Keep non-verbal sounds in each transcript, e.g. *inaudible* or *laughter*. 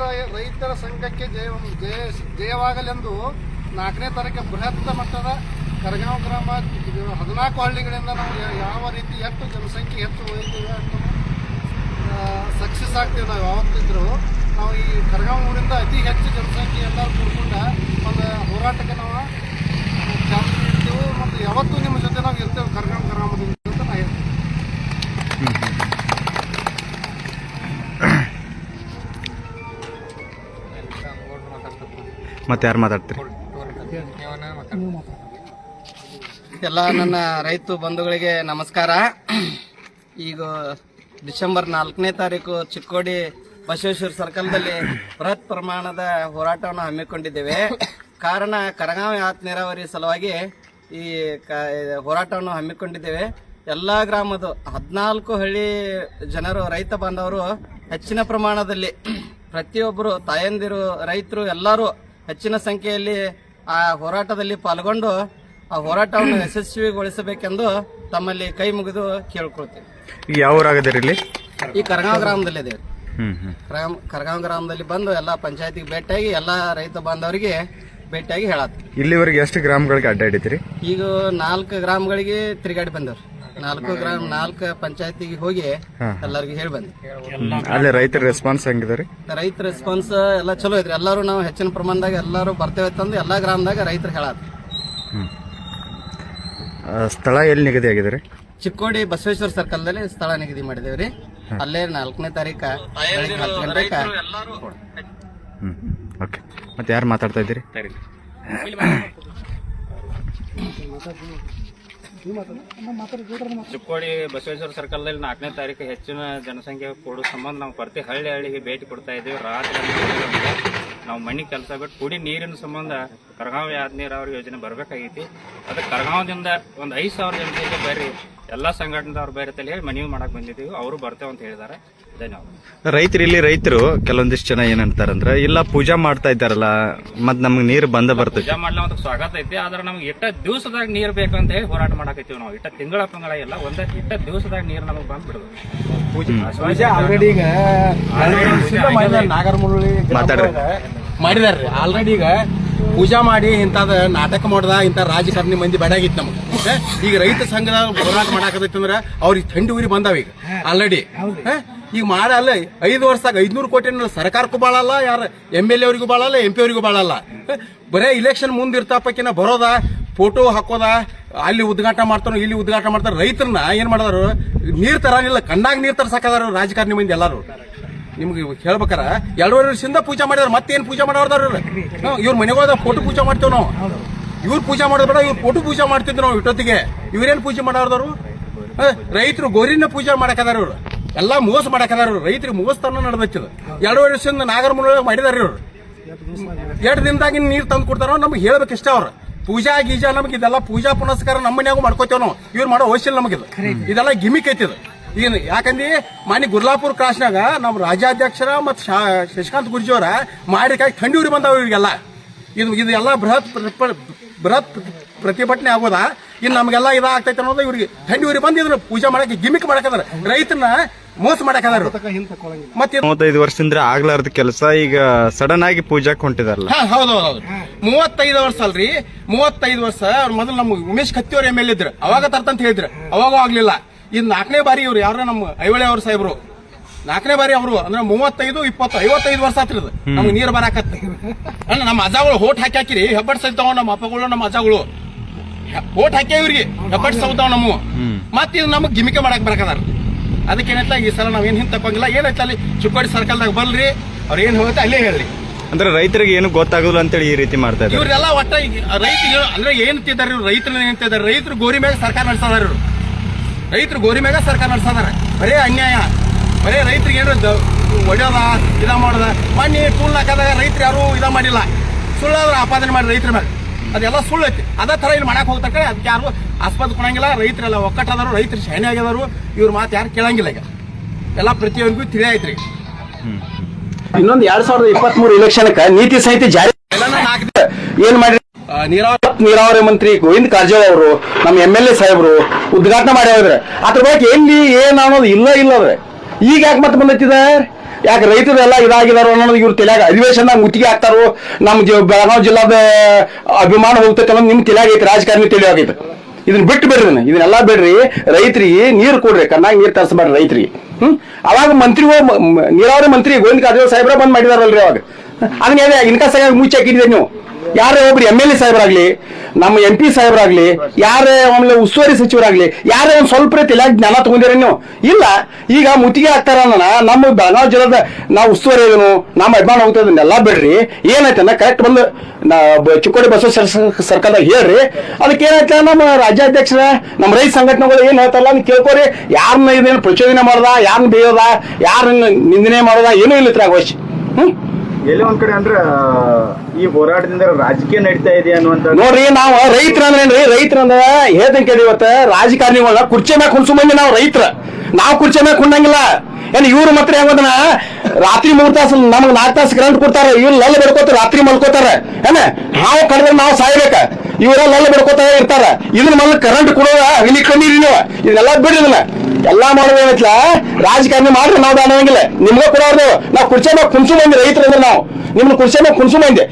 ರೈತರ ರೈತರ ಸಂಘಕ್ಕೆ ಜಯ ಜಯ ಜಯವಾಗಲೆಂದು ನಾಲ್ಕನೇ ತಾರೀಕು ಬೃಹತ್ ಮಟ್ಟದ ಕರಗಾಂವ್ ಗ್ರಾಮ ಹದಿನಾಲ್ಕು ಹಳ್ಳಿಗಳಿಂದ ನಾವು ಯಾವ ರೀತಿ ಎಷ್ಟು ಜನಸಂಖ್ಯೆ ಹೆಚ್ಚು ಒಯ್ತೀವಿ ಅಷ್ಟು ಸಕ್ಸಸ್ ಆಗ್ತೀವಿ ನಾವು ಯಾವತ್ತಿದ್ರು ನಾವು ಈ ಕರಗಾಂವ್ ಊರಿಂದ ಅತಿ ಹೆಚ್ಚು ಜನಸಂಖ್ಯೆ ಎಲ್ಲರೂ ಕೂಡ್ಕೊಂಡ ಒಂದು ಹೋರಾಟಕ್ಕೆ ನಾವು ಮತ್ತೆ ಯಾರು ಮಾತಾಡ್ತೀರಿ? ಎಲ್ಲ ನನ್ನ ರೈತ ಬಂಧುಗಳಿಗೆ ನಮಸ್ಕಾರ. ಈಗ ಡಿಸೆಂಬರ್ ನಾಲ್ಕನೇ ತಾರೀಕು ಚಿಕ್ಕೋಡಿ ಬಸವೇಶ್ವರ ಸರ್ಕಲ್ದಲ್ಲಿ ಬೃಹತ್ ಪ್ರಮಾಣದ ಹೋರಾಟವನ್ನು ಹಮ್ಮಿಕೊಂಡಿದ್ದೇವೆ. ಕಾರಣ ಕರಗಾವಿ ಆತ್ ನೀರಾವರಿ ಸಲುವಾಗಿ ಈ ಹೋರಾಟವನ್ನು ಹಮ್ಮಿಕೊಂಡಿದ್ದೇವೆ. ಎಲ್ಲ ಗ್ರಾಮದ ಹದಿನಾಲ್ಕು ಹಳ್ಳಿ ಜನರು, ರೈತ ಬಾಂಧವರು ಹೆಚ್ಚಿನ ಪ್ರಮಾಣದಲ್ಲಿ ಪ್ರತಿಯೊಬ್ಬರು ತಾಯಂದಿರು, ರೈತರು ಎಲ್ಲರೂ ಹೆಚ್ಚಿನ ಸಂಖ್ಯೆಯಲ್ಲಿ ಆ ಹೋರಾಟದಲ್ಲಿ ಪಾಲ್ಗೊಂಡು ಆ ಹೋರಾಟವನ್ನು ಯಶಸ್ವಿಗೊಳಿಸಬೇಕೆಂದು ತಮ್ಮಲ್ಲಿ ಕೈ ಮುಗಿದು ಕೇಳ್ಕೊಳ್ತೀವಿ ಯಾವ ಊರಾಗದಿರಿ ಇಲ್ಲಿ? ಈ ಕರಗಾಂವ್ ಗ್ರಾಮದಲ್ಲಿ ಇದೆ ಹ್ಮ್ ಹ್ಮ್. ಕರಗಾಂವ್ ಗ್ರಾಮದಲ್ಲಿ ಬಂದು ಎಲ್ಲ ಪಂಚಾಯತಿಗೆ ಭೇಟಿಯಾಗಿ ಎಲ್ಲ ರೈತ ಬಾಂಧವರಿಗೆ ಭೇಟಿಯಾಗಿ ಹೇಳತ್ತೀವಿ ಇಲ್ಲಿವರೆಗೆ ಎಷ್ಟು ಗ್ರಾಮಗಳಿಗೆ ಅಡ್ಡಾಡಿದ್ರಿ ಈಗ ನಾಲ್ಕು ಗ್ರಾಮಗಳಿಗೆ ತಿರುಗಾಡಿ ಬಂದವ್ರು. ನಾಲ್ಕು ಗ್ರಾಮ ನಾಲ್ಕು ಪಂಚಾಯತಿಗೆ ಹೋಗಿ ಎಲ್ಲರಿಗೂ ಹೇಳಿ ಬಂದ್ವಿ. ಅಲ್ಲಿ ರೈತರ ರೆಸ್ಪಾನ್ಸ್ ಹೆಂಗಿದೆ ರೀ? ರೈತ ರೆಸ್ಪಾನ್ಸ್ ಎಲ್ಲ ಚಲೋ ಐತ್ರಿ. ಎಲ್ಲರೂ ನಾವು ಹೆಚ್ಚಿನ ಪ್ರಮಾಣದಾಗ ಎಲ್ಲರೂ ಬರ್ತೇವೆ ತಂದು ಎಲ್ಲಾ ಗ್ರಾಮದಾಗ ರೈತರು ಹೇಳತ್ತೀವಿ ಸ್ಥಳ ಎಲ್ಲಿ ನಿಗದಿ ಆಗಿದೆ ರೀ? ಚಿಕ್ಕೋಡಿ ಬಸವೇಶ್ವರ ಸರ್ಕಲ್ದಲ್ಲಿ ಸ್ಥಳ ನಿಗದಿ ಮಾಡಿದೇವ್ರಿ ಅಲ್ಲೇ ನಾಲ್ಕನೇ ತಾರೀಕ ಬೆಳಗ್ಗೆ ಹತ್ತು ಓಕೆ. ಮತ್ತೆ ಯಾರು ಮಾತಾಡ್ತಾ ಇದ್ದೀರಿ? *coughs* ಚಿಕ್ಕೋಡಿ ಬಸವೇಶ್ವರ ಸರ್ಕಲ್ದಲ್ಲಿ ನಾಲ್ಕನೇ ತಾರೀಕು ಹೆಚ್ಚಿನ ಜನಸಂಖ್ಯೆ ಕೊಡೋ ಸಂಬಂಧ ನಾವು ಪ್ರತಿ ಹಳ್ಳಿ ಹಳ್ಳಿಗೆ ಭೇಟಿ ಕೊಡ್ತಾ ಇದ್ದೀವಿ. ರಾತ್ರಿ ನಾವು ಮನೆ ಕೆಲಸ ಬಿಟ್ಟು ಕುಡಿ ನೀರಿನ ಸಂಬಂಧ ಕರಗಾಂವ್ ಯಾದ ನೀರಾವರಿ ಯೋಜನೆ ಬರಬೇಕಾಗೈತಿ. ಅದು ಕರಗಾಂವದಿಂದ ಒಂದು ಐದು ಸಾವಿರ ಜನಸಂಖ್ಯೆ ಬರ್ರಿ ಎಲ್ಲ ಸಂಘಟನೆದವ್ರು ಬೇರೆ ತಲೆ ಹೇಳಿ ಮನವಿ ಮಾಡಕ್ ಬಂದಿದ್ದೀವಿ. ಅವರು ಬರ್ತೇವೆ ಅಂತ ಹೇಳಿದ್ದಾರೆ. ಧನ್ಯವಾದ ರೈತರು ಇಲ್ಲಿ ರೈತರು ಕೆಲವೊಂದಿಷ್ಟು ಜನ ಏನಂತಾರಂದ್ರ ಇಲ್ಲ ಪೂಜಾ ಮಾಡ್ತಾ ಇದ್ದಾರಲ್ಲ ಮತ್ ನಮ್ಗೆ ನೀರು ಬಂದ ಬರ್ತದೆ. ಪೂಜಾ ಮಾಡ್ಲಾ ಅಂತ ಸ್ವಾಗತ ಐತಿ ಆದ್ರೆ ನಮ್ಗೆ ಇಟ್ಟ ದಿವಸದಾಗ ನೀರು ಬೇಕಂತ ಹೇಳಿ ಹೋರಾಟ ಮಾಡಕತ್ತೀವಿ ನಾವು. ಇಟ್ಟ ತಿಂಗಳ ತಿಂಗಳ ಇಲ್ಲ ಒಂದ ಇಟ್ಟ ದಿವಸದಾಗ ನೀರು ನಮಗೆ ಬಂದ್ಬಿಡುದು. ಮಾತಾಡ್ರಿ. ಮಾಡಿದಾರ್ರಿ. ಆಲ್ರೆಡಿ ಈಗ ಪೂಜಾ ಮಾಡಿ ಇಂಥದ್ದು ನಾಟಕ ಮಾಡ್ದ ಇಂಥ ರಾಜಕಾರಣಿ ಮಂದಿ ಬೇಡಾಗಿತ್ತು ನಮ್ಗೆ. ಈಗ ರೈತ ಸಂಘದ ಹೋರಾಟ ಮಾಡಾಕತ್ತಂದ್ರೆ ಅಂದ್ರ ಅವ್ರಿಗೆ ಥಂಡಿ ಉರಿ ಬಂದಾವ ಈಗ ಆಲ್ರೆಡಿ ಈಗ ಮಾಡಲ್ಲ ಐದು ವರ್ಷದಾಗ ಐದ್ನೂರು ಕೋಟಿ ಸರ್ಕಾರಕ್ಕೂ ಬಾಳಲ್ಲ ಯಾರು ಎಂ ಎಲ್ ಎ ಅವ್ರಿಗೂ ಬಾಳಲ್ಲ ಎಂ ಪಿ ಅವರಿಗೂ ಬಾಳಲ್ಲ. ಬರೇ ಇಲೆಕ್ಷನ್ ಮುಂದಿರ್ತಾಪಕ್ಕಿನ ಬರೋದ ಫೋಟೋ ಹಾಕೋದ ಅಲ್ಲಿ ಉದ್ಘಾಟನೆ ಮಾಡ್ತಾರೋ ಇಲ್ಲಿ ಉದ್ಘಾಟನೆ ಮಾಡ್ತಾರ ರೈತರನ್ನ ಏನ್ ಮಾಡಿದಾರು ನೀರ್ ತರಾನಿಲ್ಲ ಕಣ್ಣಾಗ ನೀರ್ ತರ್ಸಾಕದಾರ ರಾಜಕಾರಣಿ ಮಂದಿ ಎಲ್ಲಾರು. ನಿಮ್ಗೆ ಹೇಳ್ಬೇಕಾರ? ಎರಡೂವರೆ ವರ್ಷದಿಂದ ಪೂಜೆ ಮಾಡಿದಾರೆ ಮತ್ತೇನ್ ಪೂಜೆ ಮಾಡೋರ್ದಾರ ಇವ್ರ? ಮನೆಗೋದ ಫೋಟೋ ಪೂಜೆ ಮಾಡ್ತೇವೆ ನಾವು. ಇವ್ರು ಪೂಜೆ ಮಾಡೋದ್ ಬೇಡ ಇವ್ರು ಫೋಟೋ ಪೂಜೆ ಮಾಡ್ತಿದ್ರು ನಾವು ಇಟ್ಟೊತ್ತಿಗೆ ಇವ್ರೇನ್ ಪೂಜೆ ಮಾಡೋದಾರು ರೈತರು ಗೋರಿನ ಪೂಜೆ ಮಾಡಕದಾರ ಇವ್ರು. ಎಲ್ಲಾ ಮೋಸ ಮಾಡಕದಾರ ಇವ್ರು. ರೈತರಿಗೆ ಮೋಸತನ ನಡೆದಚ್ಚದ ಎರಡೂವರೆ ವರ್ಷದಿಂದ ನಾಗರಮುನ ಮಾಡಿದಾರ ಇವ್ರು. ಎರಡು ದಿನದಾಗ ನೀರು ತಂದು ಕೊಡ್ತಾರೋ ನಮ್ಗೆ ಹೇಳ್ಬೇಕಿಷ್ಟ ಅವ್ರು. ಪೂಜಾ ಗೀಜಾ ನಮ್ಗೆ ಇದೆಲ್ಲ ಪೂಜಾ ಪುನಸ್ಕಾರ ನಮ್ಮ ಮನ್ಯಾಗೂ ಮಾಡ್ಕೋತೇವ್ ನಾವು. ಇವ್ರು ಮಾಡೋ ಅವಶ್ಯ ನಮಗಿದು ಇದೆಲ್ಲ ಗಿಮಿಕ್ ಐತಿದು ಏನು ಯಾಕಂದ್ರೆ ಮಾನ್ಯ ಗುರ್ಲಾಪುರ ಕ್ರಾಸ್ನಾಗ ನಮ್ಮ ರಾಜ್ಯಾಧ್ಯಕ್ಷರ ಮತ್ತು ಶಶಿಕಾಂತ್ ಗುರ್ಜಿಯವರ ಮಾಡಿಕಾಗಿ ಥಂಡಿ ಉರಿ ಬಂದಾವ ಇವರಿಗೆಲ್ಲ. ಇದು ಇದು ಎಲ್ಲ ಬೃಹತ್ ಬೃಹತ್ ಪ್ರತಿಭಟನೆ ಆಗೋದಾ. ಇನ್ನು ನಮಗೆಲ್ಲ ಇದಾಗ್ತೈತೆ ಅನ್ನೋದು ಇವ್ರಿಗೆ ಥಂಡಿ ಉರಿ ಬಂದು ಇದನ್ನ ಪೂಜೆ ಮಾಡಕ್ಕೆ ಗಿಮಿಕ್ ಮಾಡಕದಾರ. ರೈತನ ಮೋಸ ಮಾಡಕದಾರ ಮತ್ತೆ ಮೂವತ್ತೈದು ವರ್ಷದಿಂದ ಆಗ್ಲಾರ್ದ ಕೆಲಸ ಈಗ ಸಡನ್ ಆಗಿ ಪೂಜಾಕ್ ಹೊಂಟಿದಾರಲ್ಲ. ಹೌದು ಹೌದು ಮೂವತ್ತೈದು ವರ್ಷ ಅಲ್ರಿ. ಮೂವತ್ತೈದು ವರ್ಷ ಅವ್ರ ಮೊದಲು ನಮ್ಗೆ ಉಮೇಶ್ ಕತ್ತಿಯವ್ರ ಎಂ ಎಲ್ ಇದ್ರು. ಅವಾಗ ತರ್ತಂತ ಹೇಳಿದ್ರು. ಅವಾಗ ಆಗ್ಲಿಲ್ಲ. ಇದು ನಾಲ್ಕನೇ ಬಾರಿ ಇವ್ರು ಯಾರ ನಮ್ಮ ಐವಳೆ ಅವ್ರ ಸಾಹೇಬ್ರು. ನಾಲ್ಕನೇ ಬಾರಿ ಅವರು ಅಂದ್ರೆ ಮೂವತ್ತೈದು ಇಪ್ಪತ್ತು ಐವತ್ತೈದು ವರ್ಷ ಆತ್ರಿದು ನಮ್ಗೆ ನೀರು ಬರಾಕತ್ತ. ಅಲ್ಲ ನಮ್ಮ ಅಜಾಗಳು ಹೋಟ್ ಹಾಕಿ ಹಾಕಿರಿ ಹೆಬ್ಬಟ್ ಸೈತಾವ ನಮ್ಮ ಅಪ್ಪಗಳು ನಮ್ಮ ಅಜಾಗಳು ಓಟ್ ಹಾಕಿ ಇವ್ರಿಗೆ ಹೆಬ್ಬಟ್ ಸೌತಾವ ನಮ್ಮ. ಮತ್ತೆ ಇದು ನಮಗೆ ಗಿಮಿಕೆ ಮಾಡಕ್ ಬರಕದಾರ. ಅದಕ್ಕೆ ಏನೈತ ಈ ಸಲ ನಾವೇನ್ ಹಿಂದ್ ತಪ್ಪಂಗಿಲ್ಲ. ಏನೈತ ಅಲ್ಲಿ ಸರ್ಕಲ್ ಸರ್ಕಲ್ದಾಗ ಬಲ್ರಿ ಅವ್ರ ಏನ್ ಹೋಗುತ್ತೆ ಅಲ್ಲೇ ಹೇಳಿ ಅಂದ್ರೆ ರೈತರಿಗೆ ಏನು ಗೊತ್ತಾಗಲ್ಲ ಅಂತೇಳಿ ಈ ರೀತಿ ಮಾಡ್ತಾ ಇದ್ದಾರೆ. ಇವ್ರೆಲ್ಲ ಒಟ್ಟ ರೈತರು ರೈತ ಅಂದ್ರೆ ಏನ್ ಇವ್ರು? ರೈತರು ಏನ್ ರೈತರು ಗೋರಿ ಮೇಲೆ ಸರ್ಕಾರ ನಡೆಸ್ತಾರ ಇವ್ರು. ರೈತರು ಗೋರಿ ಮ್ಯಾಗ ಸರ್ಕಾರ ನಡೆಸದಾರ ಬರೇ ಅನ್ಯಾಯ. ಬರೇ ರೈತರಿಗೆ ಏನು ಒಡೆಯೋದ ಇದ ಮಾಡೋದ ಮಣ್ಣಿ ಟೂಲ್ ಹಾಕದಾಗ ರೈತರು ಯಾರು ಇದ ಮಾಡಿಲ್ಲ. ಸುಳ್ಳಾದ್ರೆ ಆಪಾದನೆ ಮಾಡಿ ರೈತರ ಮೇಲೆ ಅದೆಲ್ಲ ಸುಳ್ಳು ಐತಿ. ಅದೇ ತರ ಇಲ್ಲಿ ಮಾಡಕ್ ಹೋಗ್ತಕ್ಕ ಅದಕ್ಕೆ ಯಾರು ಆಸ್ಪತ್ರೆ ಕೊಡಂಗಿಲ್ಲ. ರೈತರೆಲ್ಲ ಒಕ್ಕಟ್ಟದಾರು. ರೈತರು ಶೈನಿ ಆಗಿದಾರು ಇವ್ರ ಮಾತು ಯಾರು ಕೇಳಂಗಿಲ್ಲ ಈಗ. ಎಲ್ಲ ಪ್ರತಿಯೊಂದಿಗೂ ತಿಳಿಯಾಯ್ತ್ರಿ ಇನ್ನೊಂದು ಎರಡ್ ಸಾವಿರದ ಇಪ್ಪತ್ತ್ ಮೂರು ಇಲೆಕ್ಷನ್ ನೀತಿ ಸಂಹಿತೆ ಜಾರಿ ಏನ್ ಮಾಡ್ರಿ? ನೀರಾವರಿ ನೀರಾವರಿ ಮಂತ್ರಿ ಗೋವಿಂದ ಕಾರಜೋಳ ಅವರು, ನಮ್ಮ ಎಂ ಎಲ್ ಎ ಸಾಹೇಬರು ಉದ್ಘಾಟನೆ ಮಾಡಿ ಹೋದ್ರೆ ಅದ್ರ ಬಗ್ಗೆ ಎಲ್ಲಿ ಏನು ಅನ್ನೋದು ಇಲ್ಲ ಇಲ್ಲ ಅದ್ರೆ ಈಗ ಯಾಕೆ ಮತ್ತೆ ಬಂದೈತಿದೆ? ಯಾಕೆ ರೈತರೆಲ್ಲ ಇದಾಗಿದಾರೋ ಅನ್ನೋದು ಇವ್ರು ತಲೆಯಾಗ ಅಧಿವೇಶನದಾಗ ಮುತ್ತಿಗೆ ಹಾಕ್ತಾರೋ ನಮ್ಮ ಬೆಳಗಾವಿ ಜಿಲ್ಲಾದ ಅಭಿಮಾನ ಹೋಗ್ತೈತೆ ಅನ್ನೋದು ನಿಮ್ ತಲೆಯಾಗ ರಾಜಕಾರಣಿ ತಿಳಿಯಾಗೈತೆ ಇದನ್ನ ಬಿಟ್ಟು ಬಿಡ್ರಿ ಇದನ್ನ. ಇದನ್ನೆಲ್ಲ ಬಿಡ್ರಿ, ರೈತರಿಗೆ ನೀರು ಕೊಡ್ರಿ ಕಣ್ಣಾಗ ನೀರು ತರಿಸ್ಬೇಡ್ರಿ ರೈತರಿಗೆ. ಹ್ಮ್? ಅವಾಗ ಮಂತ್ರಿಗಳು ನೀರಾವರಿ ಮಂತ್ರಿ ಗೋವಿಂದ ಕಾರಜೋಳ ಸಾಹೇಬ್ರ ಬಂದ್ ಮಾಡಿದಾರಲ್ರಿ ಅವಾಗ. ಅದನ್ನ ಇನ್ಕಾಸ್ ಮುಚ್ಚಿ ಹಾಕಿದ್ರಿ ನೀವು? ಯಾರೇ ಒಬ್ರು ಎಂ ಎಲ್ ಎ ಸಾಹೇಬರಾಗ್ಲಿ, ನಮ್ಮ ಎಂ ಪಿ ಸಾಹೇಬರಾಗ್ಲಿ, ಯಾರೇ ಆಮೇಲೆ ಉಸ್ತುವಾರಿ ಸಚಿವರಾಗ್ಲಿ, ಯಾರೇ ಒಂದು ಸ್ವಲ್ಪ ತಲೆಯಾಗ ಜ್ಞಾನ ತಗೊಂಡಿರ ನೀವು. ಇಲ್ಲ, ಈಗ ಮುತ್ತಿಗೆ ಹಾಕ್ತಾರ ನಮ್ಮ ಬೆಳಗಾವಿ ಜಿಲ್ಲಾದ ನಾವು ಉಸ್ತುವಾರಿ ಇದನ್ನು ನಮ್ಮ ಅಭಿಮಾನ ಹೋಗ್ತದನ್ನೆಲ್ಲ ಬಿಡ್ರಿ. ಏನಾಯ್ತು ಕರೆಕ್ಟ್ ಬಂದು ಚಿಕ್ಕೋಡಿ ಬಸವ ಸರ್ಕಲ್ದಾಗ ಹೇಳ್ರಿ. ಅದಕ್ಕೆ ಏನಾಯ್ತ, ನಮ್ಮ ರಾಜ್ಯಾಧ್ಯಕ್ಷರ, ನಮ್ಮ ರೈತ ಸಂಘಟನೆಗಳು ಏನ್ ಹೇಳ್ತಾರಲ್ಲ ನೀವು ಕೇಳ್ಕೊರಿ. ಯಾರನ್ನ ಇದೇನು ಪ್ರಚೋದನೆ ಮಾಡ್ದ ಯಾರನ್ನ ಬೇಯೋದ ಯಾರನ್ನ ನಿಂದನೆ ಮಾಡೋದ, ಏನೂ ಇಲ್ಲ ಇತ್ರ ಅವಶ್ಯ ಹ್ಮ್? ಎಲ್ಲೇ ಒಂದ್ ಕಡೆ ಅಂದ್ರ ಈ ಹೋರಾಟದಿಂದ ರಾಜಕೀಯ ನಡೀತಾ ಇದೆ ಅನ್ನುವಂತ ನೋಡ್ರಿ, ನಾವು ರೈತರ ಅಂದ್ರೇನ್ರಿ ರೈತರ ಅಂದ್ರ ಹೇಳ್ದಂಗೆ ಇವತ್ತ ರಾಜಕಾರಣಿಗಳ ಕುರ್ಚಿ ಮ್ಯಾಗ ಕುಣ್ಸು ಮಂದಿ ನಾವು ರೈತರ. ನಾವು ಕುರ್ಚಿ ಮ್ಯಾಗ ಕುಣ್ಣಂಗಿಲ್ಲ. ಏನ್ ಇವ್ರು ಮಾತ್ರ ಹೆಂಗದನ ರಾತ್ರಿ ಮೂರ್ ತಾಸು ನಮ್ಗೆ ನಾಲ್ಕು ತಾಸು ಕರೆಂಟ್ ಕೊಡ್ತಾರ. ಇವ್ರು ಲಲ್ ಬಿಡ್ಕೋತಾರ ರಾತ್ರಿ ಮಲ್ಕೋತಾರ. ಏನ? ನಾವು ಕಡ್ದ್ರೆ ನಾವು ಸಾಯ್ಬೇಕ. ಇವ್ರ ಲಲ್ ಬಡ್ಕೋತಾ ಇರ್ತಾರ. ಇದನ್ನ ಮೊದಲು ಕರೆಂಟ್ ಕೊಡೋದ ಅಗ್ನಿ ಕಣ್ಣೀರಿ ನೀವು ಇದೆಲ್ಲ ಇದನ್ನ ಎಲ್ಲಾ ಮಾಡೋದು ಏನೈತ್ಲ ರಾಜಕಾರಣಿ ಮಾಡ್ರಿ, ನಾವು ಅನ್ನೋಂಗಿಲ್ಲ ನಿಮ್ಗೆ ಕೊಡೋದು ನಾವು ಕುರ್ಚೆ ಕುಣ್ಸು ಮಂದಿ ರೈತರು ಅಂದ್ರೆ ನಾವು. ನಿಮ್ಮ ಕುರ್ಚೆ ಕುಣ್ಸು ಮಂದಿ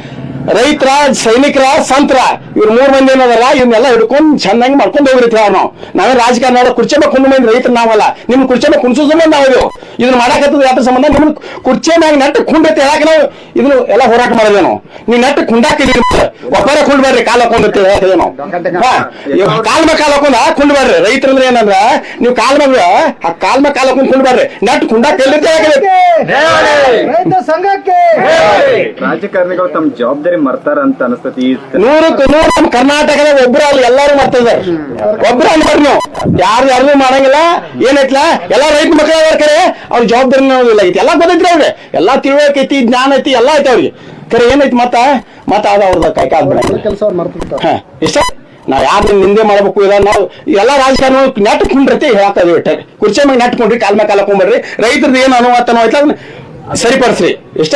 ರೈತರ ಸೈನಿಕರ ಸಂತರ ಇವ್ರ ಮೂರ್ ಮಂದಿ ಏನದಲ್ಲ ಇವನ್ನೆಲ್ಲ ಹಿಡ್ಕೊಂಡು ಚೆನ್ನಾಗಿ ಮಾಡ್ಕೊಂಡು ಹೋಗಿರ್ತೀವಿ ಅವ್ರು. ನಾವು ನಾವೇ ರಾಜಕಾರಣ ಕುರ್ಚೆ ಕುರ್ಚಿ ಮ್ಯಾಗ ಕುಂಡು ಮಂದಿ ರೈತರು ನಾವಲ್ಲ. ನಿಮ್ ಕುರ್ಚೆ ಮೇಲೆ ಕುಣ್ಸೋ ಸಂಬಂಧ ನಾವು ಇದು ಇದನ್ನ ಮಾಡಾಕತ್ತದ ಯಾತ್ರ ಸಂಬಂಧ? ನಿಮ್ ಕುರ್ಚಿ ಮ್ಯಾಗ ನೆಟ್ಟು ಕುಂಡೈತೆ ಹೇಳಕ್ ನಾವು ಇದನ್ನ ಎಲ್ಲ ಹೋರಾಟ ಮಾಡೋದು ನಾವು ನೀವು ನೆಟ್ಟು ಕುಂಡಾಕಿದೀರಿ ಒಬ್ಬರೇ ಕುಂಡ್ಬೇಡ್ರಿ ಕಾಲ ಹಾಕೊಂಡಿರ್ತೀವಿ ಹೇಳ್ತೇವೆ ನಾವು ಕಾಲ್ ಮೇಲೆ ಕಾಲ ಹಾಕೊಂಡ ಕುಂಡ್ಬೇಡ್ರಿ ರೈತರು ಅಂದ್ರೆ ಏನಂದ್ರ ನೀವು ಕಾಲ್ ಮ್ಯಾಗ ಆ ಕಾಲ್ ಮೇಲೆ ಕಾಲ ಹಾಕೊಂಡ್ ಕುಂಡ್ಬೇಡ್ರಿ ನೆಟ್ಟು ಕುಂಡಾಕ್ ರೈತ ಸಂಘಕ್ಕೆ! ರಾಜಕಾರಣಿಗಳು ತಮ್ಮ ಜವಾಬ್ದಾರಿ ಮರ್ತಾರ ಅಂತ ಅನಸ್ತತಿ ನೂರಕ್ಕೆ ನೂರು ನಮ್ಮ ಕರ್ನಾಟಕದ ಒಬ್ರು ಅಲ್ಲಿ ಎಲ್ಲಾರು ಮಾಡ್ತಿದಾರೆ ಒಬ್ರು ಅನ್ಬಾರ್ದು ನೀವು ಯಾರು ಯಾರು ಮಾಡಂಗಿಲ್ಲ ಏನೈತ್ಲ? ಎಲ್ಲಾ ರೈತ ಮಕ್ಕಳ ಕರೆ. ಅವ್ರ ಜವಾಬ್ದಾರಿ ಅನ್ನೋದಿಲ್ಲ ಐತಿ ಎಲ್ಲಾ ಗೊತ್ತೈತ್ರಿ ಅವ್ರಿಗೆ. ಎಲ್ಲಾ ತಿಳುವಳಿಕೆ ಐತಿ ಜ್ಞಾನ ಐತಿ ಎಲ್ಲಾ ಐತಿ ಅವ್ರಿಗೆ. ಕರೆ ಏನೈತಿ ಮತ್ತ? ಮತ್ತ ಅದ ಅವ್ರದ ಕೈ ಕಾಲ್ ಬಿಡ ಕೆಲಸ ಅವ್ರು ಮಾಡ್ತಿರ್ತಾರೆ. ಹಾ ಇಷ್ಟ ನಾವ್ ಯಾರು ನಿಂದೆ ಮಾಡ್ಬೇಕು ಇಲ್ಲ ನಾವು ಎಲ್ಲಾ ರಾಜಕಾರಣ ನೆಟ್ ಕುಂಡ್ರತಿ ಹೇಳ್ತಾ ಇದೀವಿ ಕುರ್ಚಿ ಮ್ಯಾಗ ನೆಟ್ ಕುಂಡ್ರಿ ಕಾಲ್ ಮ್ಯಾಗ ಕಾಲ ಹಾಕೊಂಡ್ಬರ್ರಿ ರೈತರದ್ದು ಏನು ಅನುವಾತನೋ ಐತಲ್ಲ ಸರಿಪಡಿಸ್ರಿ. ಇಷ್ಟ